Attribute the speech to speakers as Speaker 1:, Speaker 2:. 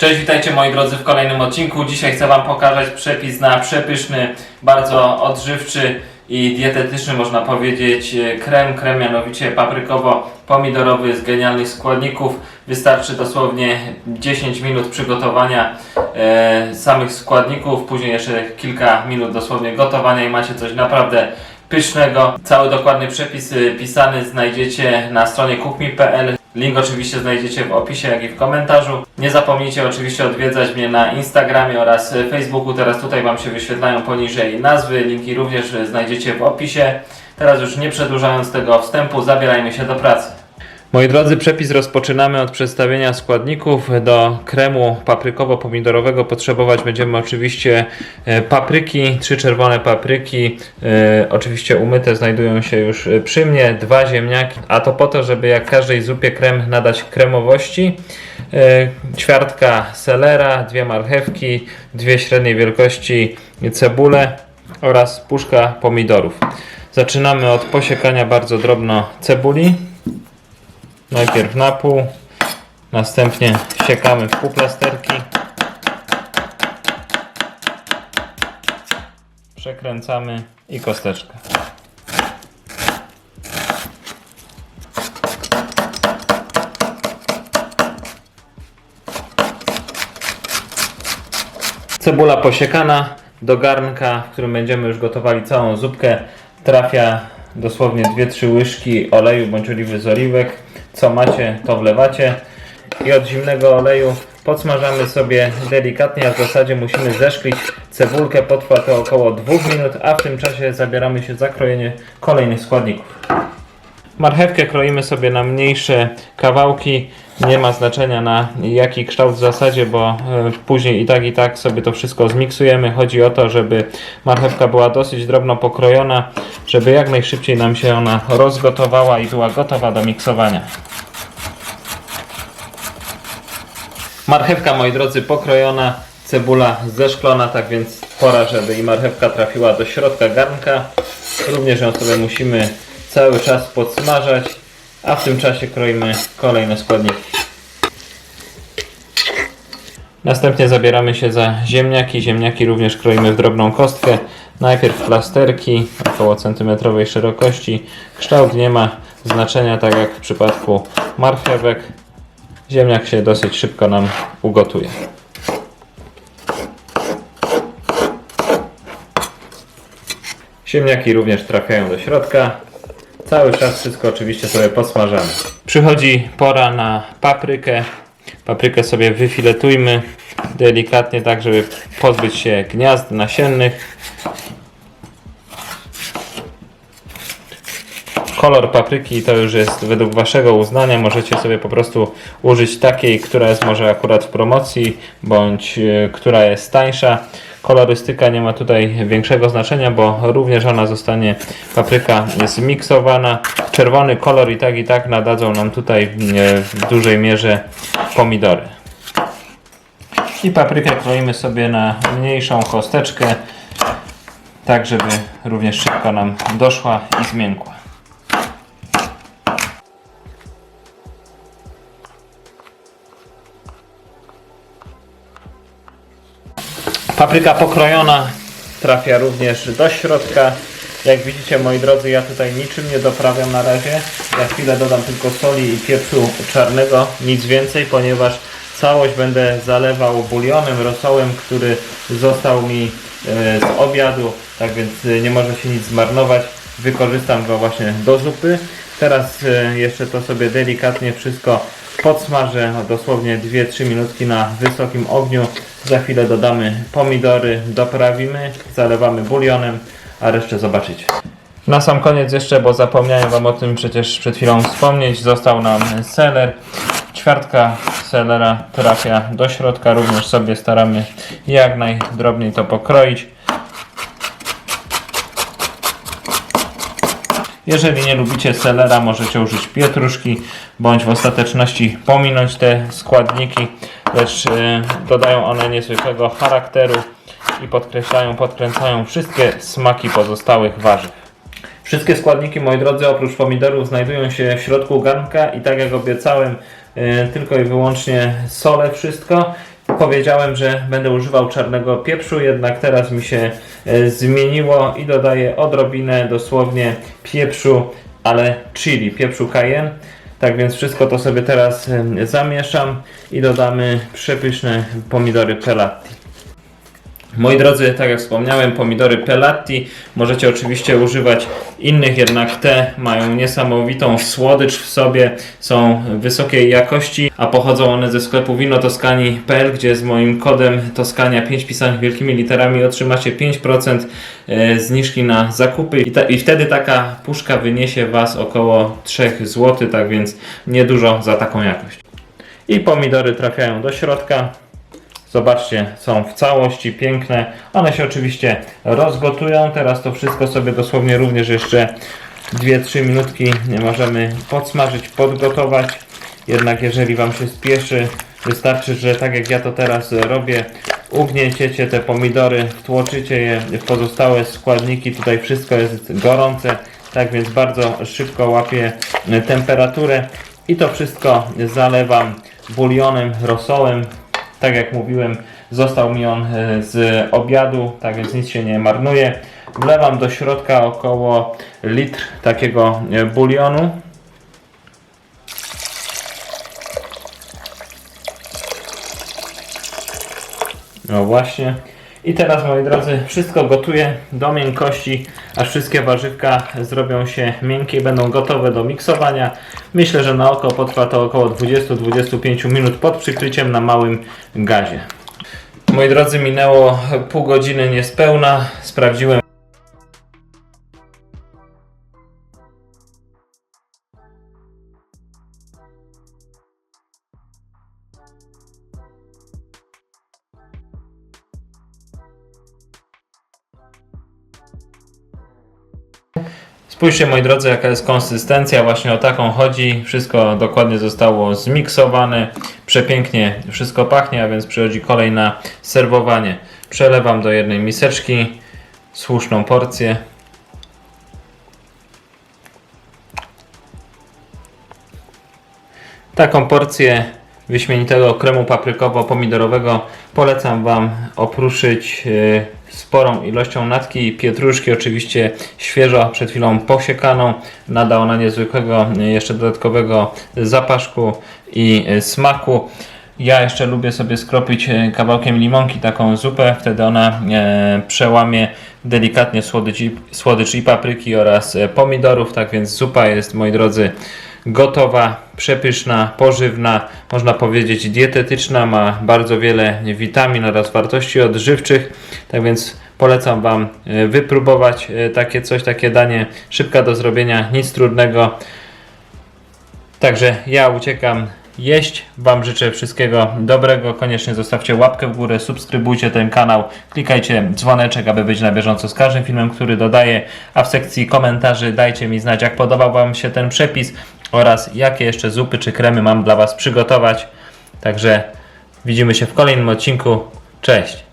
Speaker 1: Cześć, witajcie moi drodzy w kolejnym odcinku. Dzisiaj chcę Wam pokazać przepis na przepyszny, bardzo odżywczy i dietetyczny, można powiedzieć, krem. Krem mianowicie paprykowo-pomidorowy z genialnych składników. Wystarczy dosłownie 10 minut przygotowania e, samych składników, później jeszcze kilka minut dosłownie gotowania i macie coś naprawdę pysznego. Cały dokładny przepis y, pisany znajdziecie na stronie cookme.pl. Link oczywiście znajdziecie w opisie, jak i w komentarzu. Nie zapomnijcie oczywiście odwiedzać mnie na Instagramie oraz Facebooku. Teraz tutaj Wam się wyświetlają poniżej nazwy. Linki również znajdziecie w opisie. Teraz już nie przedłużając tego wstępu, zabierajmy się do pracy. Moi drodzy, przepis rozpoczynamy od przedstawienia składników. Do kremu paprykowo-pomidorowego potrzebować będziemy oczywiście e, papryki, trzy czerwone papryki, e, oczywiście umyte znajdują się już e, przy mnie, dwa ziemniaki, a to po to, żeby jak każdej zupie krem nadać kremowości. Ćwiartka selera, dwie marchewki, dwie średniej wielkości cebule oraz puszka pomidorów. Zaczynamy od posiekania bardzo drobno cebuli. Najpierw na pół, następnie siekamy w pół plasterki. Przekręcamy i kosteczkę. Cebula posiekana do garnka, w którym będziemy już gotowali całą zupkę, trafia dosłownie 2-3 łyżki oleju bądź oliwy z oliwek. Co macie, to wlewacie. I od zimnego oleju podsmażamy sobie delikatnie, a w zasadzie musimy zeszklić cebulkę. Potrwa to około 2 minut, a w tym czasie zabieramy się za krojenie kolejnych składników. Marchewkę kroimy sobie na mniejsze kawałki. Nie ma znaczenia na jaki kształt w zasadzie, bo e, później i tak i tak sobie to wszystko zmiksujemy. Chodzi o to, żeby marchewka była dosyć drobno pokrojona, żeby jak najszybciej nam się ona rozgotowała i była gotowa do miksowania. Marchewka, moi drodzy, pokrojona, cebula zeszklona, tak więc pora, żeby i marchewka trafiła do środka garnka. Również ją sobie musimy cały czas podsmażać, a w tym czasie kroimy kolejne składniki. Następnie zabieramy się za ziemniaki. Ziemniaki również kroimy w drobną kostkę. Najpierw plasterki około centymetrowej szerokości. Kształt nie ma znaczenia, tak jak w przypadku marchewek. Ziemniak się dosyć szybko nam ugotuje. Ziemniaki również trafiają do środka. Cały czas wszystko oczywiście sobie posmażamy. Przychodzi pora na paprykę. Paprykę sobie wyfiletujmy delikatnie, tak żeby pozbyć się gniazd nasiennych. Kolor papryki to już jest według Waszego uznania. Możecie sobie po prostu użyć takiej, która jest może akurat w promocji, bądź y, która jest tańsza. Kolorystyka nie ma tutaj większego znaczenia, bo również ona zostanie, papryka zmiksowana. Czerwony kolor i tak i tak nadadzą nam tutaj y, w dużej mierze pomidory. I paprykę kroimy sobie na mniejszą kosteczkę, tak żeby również szybko nam doszła i zmiękła. Papryka pokrojona trafia również do środka. Jak widzicie moi drodzy, ja tutaj niczym nie doprawiam na razie. Za chwilę dodam tylko soli i pieprzu czarnego, nic więcej, ponieważ całość będę zalewał bulionem, rosołem, który został mi e, z obiadu, tak więc e, nie może się nic zmarnować. Wykorzystam go właśnie do zupy. Teraz e, jeszcze to sobie delikatnie wszystko podsmażę, dosłownie 2-3 minutki na wysokim ogniu. Za chwilę dodamy pomidory, doprawimy, zalewamy bulionem, a resztę zobaczycie. Na sam koniec jeszcze, bo zapomniałem Wam o tym przecież przed chwilą wspomnieć, został nam seler. Ćwiartka selera trafia do środka, również sobie staramy jak najdrobniej to pokroić. Jeżeli nie lubicie selera, możecie użyć pietruszki, bądź w ostateczności pominąć te składniki, lecz e, dodają one niezwykłego charakteru i podkreślają, podkręcają wszystkie smaki pozostałych warzyw. Wszystkie składniki, moi drodzy, oprócz pomidorów znajdują się w środku garnka i tak jak obiecałem, e, tylko i wyłącznie solę wszystko. Powiedziałem, że będę używał czarnego pieprzu, jednak teraz mi się e, zmieniło i dodaję odrobinę dosłownie pieprzu, ale chili, pieprzu cayenne. Tak więc wszystko to sobie teraz zamieszam i dodamy przepyszne pomidory pelati. Moi drodzy, tak jak wspomniałem, pomidory pelati możecie oczywiście używać innych, jednak te mają niesamowitą słodycz w sobie, są wysokiej jakości, a pochodzą one ze sklepu winotoskani.pl, gdzie z moim kodem Toskania 5 pisanych wielkimi literami otrzymacie 5% e, zniżki na zakupy i, ta, i wtedy taka puszka wyniesie Was około 3 zł, tak więc niedużo za taką jakość. I pomidory trafiają do środka. Zobaczcie, są w całości piękne. One się oczywiście rozgotują. Teraz to wszystko sobie dosłownie również jeszcze 2-3 minutki możemy podsmażyć, podgotować. Jednak jeżeli Wam się spieszy, wystarczy, że tak jak ja to teraz robię, ugnieciecie te pomidory, wtłoczycie je w pozostałe składniki. Tutaj wszystko jest gorące, tak więc bardzo szybko łapie temperaturę. I to wszystko zalewam bulionem, rosołem, tak jak mówiłem, został mi on e, z obiadu, tak więc nic się nie marnuje. Wlewam do środka około litr takiego e, bulionu. No właśnie. I teraz moi drodzy, wszystko gotuję do miękkości, aż wszystkie warzywka zrobią się miękkie i będą gotowe do miksowania. Myślę, że na oko potrwa to około 20-25 minut pod przykryciem na małym gazie. Moi drodzy, minęło pół godziny niespełna. Sprawdziłem Spójrzcie moi drodzy jaka jest konsystencja, właśnie o taką chodzi. Wszystko dokładnie zostało zmiksowane. Przepięknie wszystko pachnie, a więc przychodzi kolej na serwowanie. Przelewam do jednej miseczki słuszną porcję. Taką porcję wyśmienitego kremu paprykowo-pomidorowego polecam Wam opruszyć yy, sporą ilością natki i pietruszki, oczywiście świeżo, przed chwilą posiekaną. Nada ona niezwykłego, yy, jeszcze dodatkowego zapaszku i yy, smaku. Ja jeszcze lubię sobie skropić kawałkiem limonki taką zupę, wtedy ona przełamie delikatnie słodycz i, słodycz i papryki oraz pomidorów, tak więc zupa jest, moi drodzy, gotowa, przepyszna, pożywna, można powiedzieć dietetyczna, ma bardzo wiele witamin oraz wartości odżywczych, tak więc polecam Wam e, wypróbować e, takie coś, takie danie, szybka do zrobienia, nic trudnego. Także ja uciekam jeść. Wam życzę wszystkiego dobrego. Koniecznie zostawcie łapkę w górę, subskrybujcie ten kanał, klikajcie dzwoneczek, aby być na bieżąco z każdym filmem, który dodaję. A w sekcji komentarzy dajcie mi znać, jak podobał Wam się ten przepis oraz jakie jeszcze zupy czy kremy mam dla Was przygotować. Także widzimy się w kolejnym odcinku. Cześć!